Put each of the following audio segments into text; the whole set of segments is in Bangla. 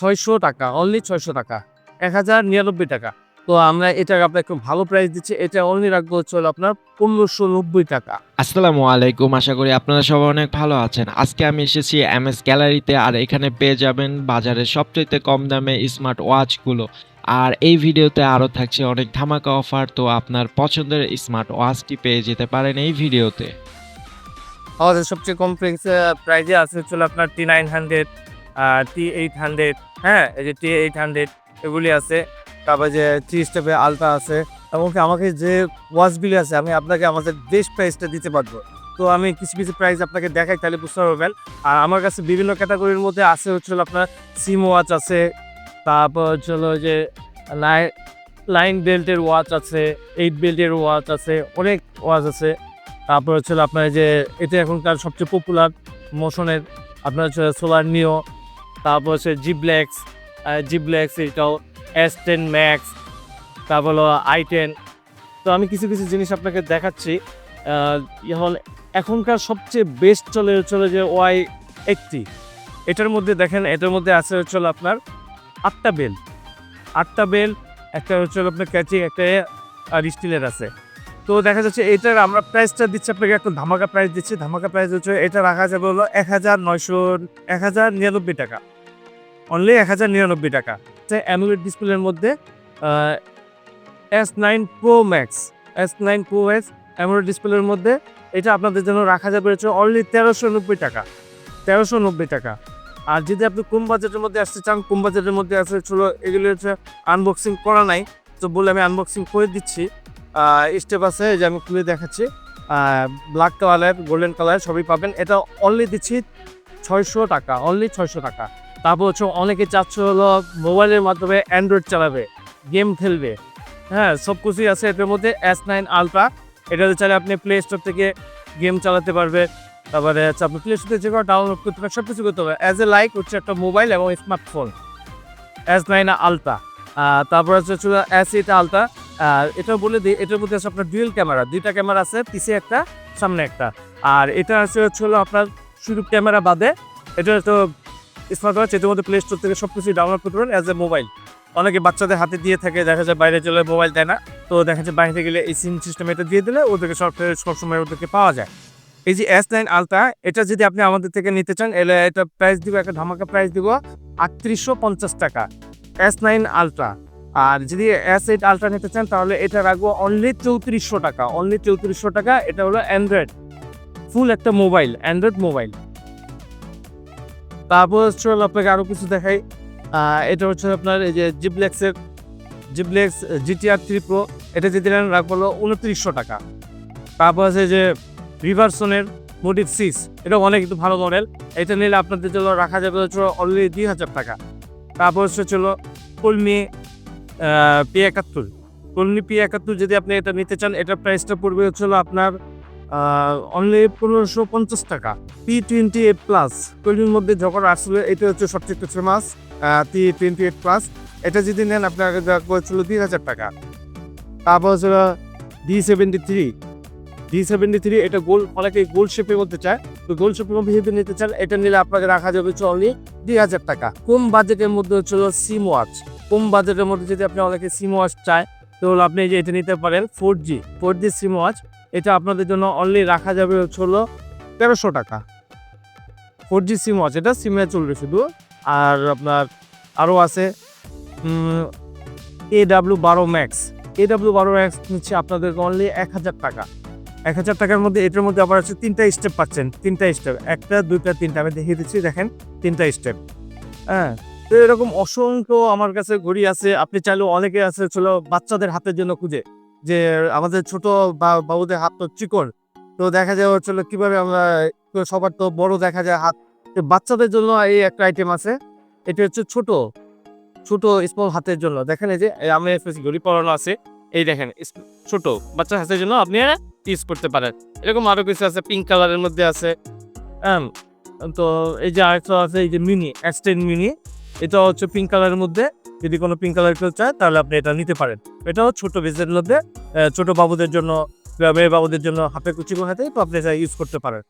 ছয়শো টাকা অনলি ছয়শো টাকা এক হাজার নিরানব্বই টাকা। তো আমরা এটা আপনাকে একটু ভালো প্রাইস দিচ্ছি এটা অনলি রাখব হচ্ছে আপনার পনেরোশো নব্বই টাকা। আসসালামু আলাইকুম আশা করি আপনারা সবাই অনেক ভালো আছেন। আজকে আমি এসেছি এম এস গ্যালারিতে আর এখানে পেয়ে যাবেন বাজারে সবচেয়ে কম দামে স্মার্ট ওয়াচগুলো আর এই ভিডিওতে আরও থাকছে অনেক ধামাকা অফার তো আপনার পছন্দের স্মার্ট ওয়াচটি পেয়ে যেতে পারেন এই ভিডিওতে। আমাদের সবচেয়ে কম প্রাইজে আছে হচ্ছে আপনার T nine hundred T eight hundred হ্যাঁ এই যে টি এইট হান্ড্রেড এগুলি আছে। তারপর যে থ্রি স্টেপে আলট্রা আছে। এমনকি আমাকে যে ওয়াচগুলি আছে, আমি আপনাকে আমাদের বেস্ট প্রাইসটা দিতে পারব। তো আমি কিছু কিছু প্রাইস আপনাকে দেখাই, তাহলে বুঝতে পারবেন। আর আমার কাছে বিভিন্ন ক্যাটাগরির মধ্যে আছে হচ্ছে হলো আপনার সিম ওয়াচ আছে। তারপর হচ্ছে হলো যে লাইন লাইন বেল্টের ওয়াচ আছে এইট বেল্টের ওয়াচ আছে, অনেক ওয়াচ আছে। তারপর হচ্ছে হলো আপনার যে, এটা এখনকার সবচেয়ে পপুলার মোশনের আপনার হচ্ছে সোলার নিও তারপর হচ্ছে জিব্লেক্স জিব্লেক্স এটাও এস টেন ম্যাক্স তারপর হলো আই টেন তো আমি কিছু কিছু জিনিস আপনাকে দেখাচ্ছি। আহ, এখন এখনকার সবচেয়ে বেস্ট চলে চলে যে ওয়াই এইটটি এটার মধ্যে দেখেন এটার মধ্যে আছে হচ্ছে হলো আপনার আটটা বেল আটটা বেল একটা হচ্ছে আপনার ক্যাচিং একটা স্টিলের আছে। তো দেখা যাচ্ছে এটার আমরা প্রাইসটা দিচ্ছি আপনাকে একটা ধামাকা প্রাইস দিচ্ছি। ধামাকা প্রাইস হচ্ছে এটা রাখা যাবে হলো এক হাজার নয়শো এক হাজার নিরানব্বই টাকা। অনলি এক হাজার নিরানব্বই টাকা। অ্যামুলেট ডিসপ্লের মধ্যে S nine pro max S nine pro max AMOLED ডিসপ্লের মধ্যে এটা আপনাদের জন্য রাখা যাবে হচ্ছে অনলি তেরোশো নব্বই টাকা। তেরোশো নব্বই টাকা। আর যদি আপনি কম বাজেটের মধ্যে আসতে চান, কম বাজেটের মধ্যে আসলে ছোটো এগুলো হচ্ছে আনবক্সিং করা নাই। তো বলে আমি আনবক্সিং করে দিচ্ছি। স্টেপ আছে যে আমি খুলে দেখাচ্ছি। ব্ল্যাক কালার গোল্ডেন কালার সবই পাবেন। এটা অনলি দিচ্ছি ছয়শো টাকা অনলি ছয়শো টাকা। তারপর হচ্ছে অনেকে চাচ্ছে হলো মোবাইলের মাধ্যমে অ্যান্ড্রয়েড চালাবে, গেম খেলবে। হ্যাঁ সব কিছুই আছে এটার মধ্যে এস নাইন আলট্রা এটাতে চাইলে আপনি প্লে স্টোর থেকে গেম চালাতে পারবে। তারপরে হচ্ছে আপনি প্লে স্টোর যে কোনো ডাউনলোড করতে পারবেন সব কিছু করতে পারবে অ্যাজ এ লাইক হচ্ছে একটা মোবাইল এবং স্মার্টফোন এস নাইন আলট্রা তারপর হচ্ছে ছিল এস এইট আলট্রা এটা বলে দিই, এটার মধ্যে আছে আপনার ডুয়েল ক্যামেরা দুইটা ক্যামেরা আছে পিছে একটা, সামনে একটা। আর এটা আছে হচ্ছে হলো আপনার শুধু ক্যামেরা বাদে, এটা তো স্মার্ট ওয়াচ এটার মধ্যে প্লে স্টোর থেকে সব কিছু ডাউনলোড করতে পারেন অ্যাজ এ মোবাইল অনেকে বাচ্চাদের হাতে দিয়ে থাকে, দেখা যায় বাইরে চলে মোবাইল দেয় না। তো দেখা যায় বাইরে গেলে এই সিম সিস্টেম এটা দিয়ে দিলে ওদেরকে সব সবসময় ওদেরকে পাওয়া যায়। এই যে এস নাইন আলট্রা এটা যদি আপনি আমাদের থেকে নিতে চান, এলে এটা প্রাইস দিব, একটা ধামাকা প্রাইস দিব আটত্রিশশো পঞ্চাশ টাকা। এস নাইন আলট্রা আর যদি এস এইট আলট্রা নিতে চান, তাহলে এটা রাখব অনলি চৌত্রিশশো টাকা অনলি চৌত্রিশশো টাকা, এটা হলো অ্যান্ড্রয়েড ফুল একটা মোবাইল অ্যান্ড্রয়েড মোবাইল তারপর হচ্ছে আপনাকে আরও কিছু দেখাই। এটা হচ্ছে আপনার এই যে জিপ্লেক্সের জিপ্লেক্স জিটিআর থ্রি প্রো। এটা যদি নেন রাখব হলো উনত্রিশশো টাকা। তারপর আছে যে রিভার্সনের মোটিভ সিক্স এটা অনেক কিন্তু ভালো মডেল এটা নিলে আপনাদের জন্য রাখা যাবে হচ্ছে অলরেডি দুই হাজার টাকা। তারপর হচ্ছে চলো কলমি পি একাত্তর। কলমি পি একাত্তর যদি আপনি এটা নিতে চান, এটার প্রাইসটা পড়বে হচ্ছে হলো আপনার অনলি পনেরোশো পঞ্চাশ টাকা। পি টোয়েন্টি এইট প্লাস কলমির মধ্যে যখন আসলে এটা হচ্ছে সবচেয়ে famous T twenty eight plus এটা যদি নেন, আপনার হচ্ছিল দুই হাজার টাকা। তারপর হচ্ছে D seventy three D seventy three এটা গোল অনেকে গোল শেপের মধ্যে চায়। তো গোল শেপের মধ্যে নিতে চান, এটা নিলে আপনাকে রাখা যাবে হচ্ছে অনলি দুই হাজার টাকা। কম বাজেটের মধ্যে হচ্ছে সিম ওয়াচ কম বাজেটের মধ্যে যদি আপনি অনেকে সিম ওয়াচ চায় তাহলে আপনি যে এটা নিতে পারেন four G four G SIM watch এটা আপনাদের জন্য অনলি রাখা যাবে হচ্ছে হলো তেরোশো টাকা। ফোর জি সিম আছে এটা সিমে চলবে শুধু। আর আপনার আরও আছে এ ডাব্লিউ বারো ম্যাক্স এ ডাব্লিউ বারো ম্যাক্স নিচ্ছে আপনাদের অনলি এক হাজার টাকা। এক হাজার টাকার মধ্যে এটার মধ্যে আবার আছে তিনটা স্টেপ পাচ্ছেন, তিনটা স্টেপ একটা, দুইটা, তিনটা, আমি দেখিয়ে দিচ্ছি, দেখেন, তিনটা স্টেপ হ্যাঁ তো এরকম অসংখ্য আমার কাছে ঘড়ি আছে, আপনি চাইলেও অনেকে আছে চলো বাচ্চাদের হাতের জন্য খুঁজে। যে আমাদের ছোট বাবুদের হাত তো চিকন। তো দেখা যায় হচ্ছিল কীভাবে আমরা সবার তো বড় দেখা যায় হাত। বাচ্চাদের জন্য এই একটা আইটেম আছে। এটা হচ্ছে ছোট ছোট স্মল হাতের জন্য। দেখেন এই যে আমি ঘড়ি পরানো আছে। এই দেখেন ছোট বাচ্চা হাতের জন্য আপনি ইউজ করতে পারেন। এরকম আরও কিছু আছে পিঙ্ক কালারের মধ্যে আছে। তো এই যে আরেকটা আছে, এই যে মিনি এক্সটেন মিনি এটা হচ্ছে পিঙ্ক কালারের মধ্যে। যদি কোনো পিঙ্ক কালার কেউ চায়, তাহলে আপনি এটা নিতে পারেন। এটাও ছোট বেজের মধ্যে ছোট বাবুদের জন্য মেয়ে বাবুদের জন্য হাফে কুচি হাতে তো আপনি এটা ইউজ করতে পারেন।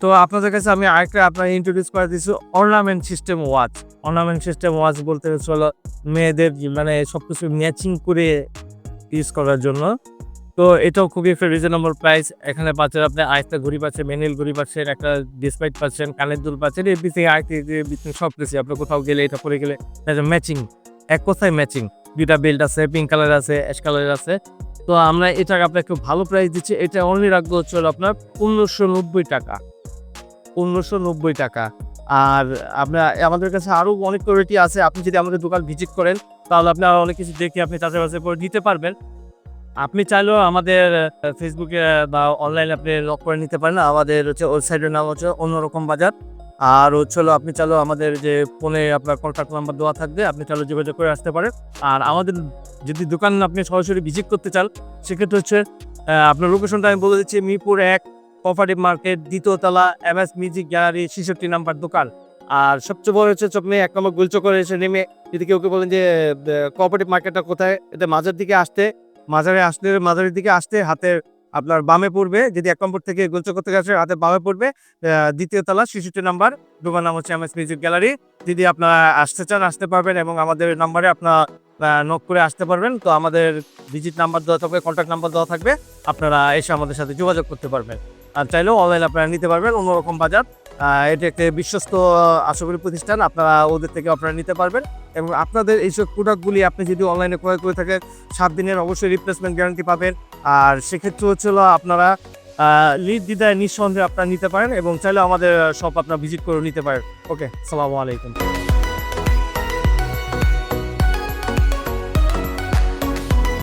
তো আপনাদের কাছে আমি আরেকটা আপনার ইন্ট্রোডিউস করে দিচ্ছি ornament system watch ornament system watch বলতে হলো মেয়েদের মানে সব কিছু ম্যাচিং করে ইউজ করার জন্য। তো এটাও খুবই রিজনেবল প্রাইস এখানে পাচ্ছেন আপনি আরেকটা ঘড়ি পাচ্ছেন মেনুয়াল ঘড়ি পাচ্ছেন, একটা ডিসপ্লাইট পাচ্ছেন, কানের দুল পাচ্ছেন এভরিথিং আরেকটি সব কিছু আপনি কোথাও গেলে এটা পরে গেলে ম্যাচিং এক কথায় ম্যাচিং দুইটা বেল্ট আছে পিঙ্ক কালার আছে অ্যাশ কালার আছে। তো আমরা এটা আপনাকে একটু ভালো প্রাইস দিচ্ছি। এটা অনলি রাখব হচ্ছে আপনার পনেরোশো নব্বই টাকা। পনেরোশো নব্বই টাকা। আর আপনার, আমাদের কাছে আরও অনেক কোয়ালিটি আছে। আপনি যদি আমাদের দোকান ভিজিট করেন, তাহলে আপনি অনেক কিছু দেখে আপনি চাষে বাসে করে নিতে পারবেন। আপনি চাইলেও আমাদের ফেসবুকে বা অনলাইনে আপনি লক করে নিতে পারেন। আমাদের হচ্ছে ওয়েবসাইটের নাম হচ্ছে অন্যরকম বাজার। আর হচ্ছে আপনি চাইলেও আমাদের যে ফোনে আপনার কন্ট্যাক্ট নাম্বার দেওয়া থাকবে, আপনি চাইলেও যোগাযোগ করে আসতে পারেন। আর আমাদের যদি দোকান আপনি সরাসরি ভিজিট করতে চান, সেক্ষেত্রে হচ্ছে আপনার লোকেশনটা আমি বলে দিচ্ছি মিরপুর এক কোঅপারেটিভ মার্কেট দ্বিতীয় তলা এম এস মিউজিক গ্যালারি ছেষট্টি নাম্বার দোকান। আর সবচেয়ে বড় হচ্ছে আপনি এক নম্বর গুলচো করে এসে নেমে, যদি কেউ কেউ বলেন যে কোঅপারেটিভ মার্কেটটা কোথায়, এটা মাঝের দিকে আসতে মাজারে আসলে মাজারের দিকে আসতে হাতের আপনার বামে পড়বে, যদি এক নম্বর থেকে গোলচক্কর থেকে আসে, হাতে বামে পড়বে। দ্বিতীয় তলা, ছেষট্টি নাম্বার দোকান নাম হচ্ছে এম এস মিউজিক গ্যালারি। যদি আপনারা আসতে চান, আসতে পারবেন এবং আমাদের নাম্বারে আপনার নক করে আসতে পারবেন। তো আমাদের ভিজিট নাম্বার দেওয়া থাকবে কন্ট্যাক্ট নাম্বার দেওয়া থাকবে। আপনারা এসে আমাদের সাথে যোগাযোগ করতে পারবেন। আর চাইলেও অনলাইন আপনারা নিতে পারবেন, অন্যরকম বাজার। এটি একটি বিশ্বস্ত আশা করি প্রতিষ্ঠান। আপনারা ওদের থেকে আপনারা নিতে পারবেন। এবং আপনাদের এইসব প্রোডাক্টগুলি আপনি যদি অনলাইনে ক্রয় করে থাকেন, সাত দিনের অবশ্যই রিপ্লেসমেন্ট গ্যারান্টি পাবেন। আর সেক্ষেত্রে হচ্ছিল আপনারা লিড দিদায় নিঃসন্দেহে আপনারা নিতে পারেন এবং চাইলে আমাদের শপ আপনারা ভিজিট করে নিতে পারেন। ওকে সালামু আলাইকুম।